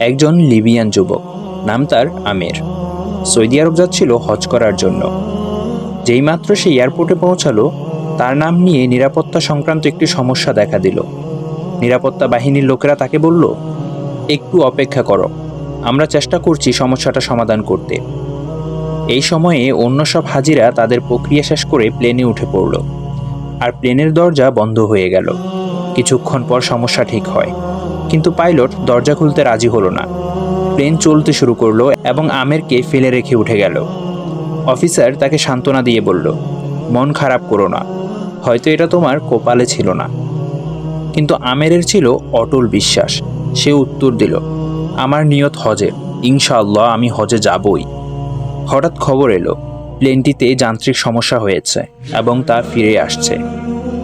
একজন লিবিয়ান যুবক, নাম তার আমের। সৌদি আরব যাচ্ছিল হজ করার জন্য। যেইমাত্র সে এয়ারপোর্টে পৌঁছালো, তার নাম নিয়ে নিরাপত্তা সংক্রান্ত একটি সমস্যা দেখা দিল। নিরাপত্তা বাহিনীর লোকেরা তাকে বলল, একটু অপেক্ষা করো, আমরা চেষ্টা করছি সমস্যাটা সমাধান করতে। এই সময়ে অন্য সব হাজিরা তাদের প্রক্রিয়া শেষ করে প্লেনে উঠে পড়ল। আর প্লেনের দরজা বন্ধ হয়ে গেল। কিছুক্ষণ পর সমস্যা ঠিক হয়। কিন্তু পাইলট দরজা খুলতে রাজি হলো না। প্লেন চলতে শুরু করল এবং আমেরকে ফেলে রেখে উঠে গেল। অফিসার তাকে সান্ত্বনা দিয়ে বলল, মন খারাপ করো না। হয়তো এটা তোমার কপালে ছিল না। কিন্তু আমেরের ছিল অটল বিশ্বাস। সে উত্তর দিল, আমার নিয়ত হজের ইনশাআল্লাহ আমি হজে যাবই। হঠাৎ খবর এলো, প্লেনটিতে যান্ত্রিক সমস্যা হয়েছে এবং তা ফিরে আসছে।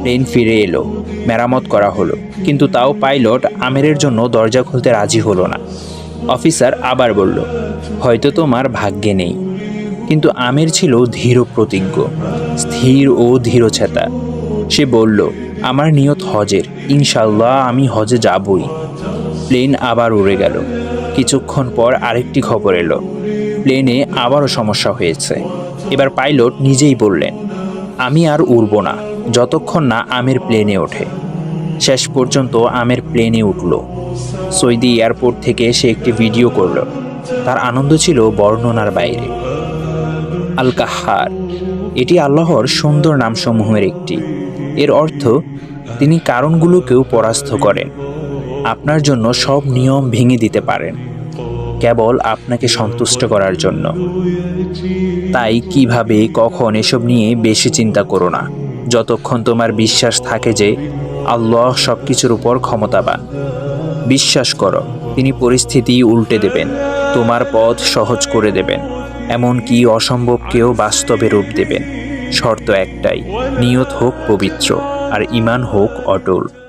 প্লেন ফিরে এলো, মেরামত করা হলো। কিন্তু তাও পাইলট আমেরের জন্য দরজা খুলতে রাজি হলো না। অফিসার আবার বলল, হয়তো তোমার ভাগ্যে নেই। কিন্তু আমের ছিল ধীর প্রতিজ্ঞ, স্থির ও ধীরচেতা। সে বলল, আমার নিয়ত হজের ইনশাল্লাহ আমি হজে যাবই। প্লেন আবার উড়ে গেল। কিছুক্ষণ পর আরেকটি খবর এলো। প্লেনে আবারও সমস্যা হয়েছে। এবার পাইলট নিজেই বললেন, আমি আর উড়ব না। যতক্ষণ না আমের প্লেনে ওঠে। শেষ পর্যন্ত আমের প্লেনে উঠল। সৌদি এয়ারপোর্ট থেকে সে একটি ভিডিও করল। তার আনন্দ ছিল বর্ণনার বাইরে। আল কাহার এটি আল্লাহর সুন্দর নামসমূহের একটি। এর অর্থ, তিনি কারণগুলোকেও পরাস্ত করেন। আপনার জন্য সব নিয়ম ভেঙে দিতে পারেন। কেবল আপনাকে সন্তুষ্ট করার জন্য। তাই কীভাবে, কখন এসব নিয়ে বেশি চিন্তা করো না। যতক্ষণ তোমার বিশ্বাস থাকে যে আল্লাহ সব কিছুর উপর ক্ষমতাবান। বিশ্বাস করো, তিনি পরিস্থিতি উল্টে দেবেন, তোমার পথ সহজ করে দেবেন, এমনকি অসম্ভবকেও বাস্তবে রূপ দেবেন। শর্ত একটাই, নিয়ত হোক পবিত্র, আর ইমান হোক অটল।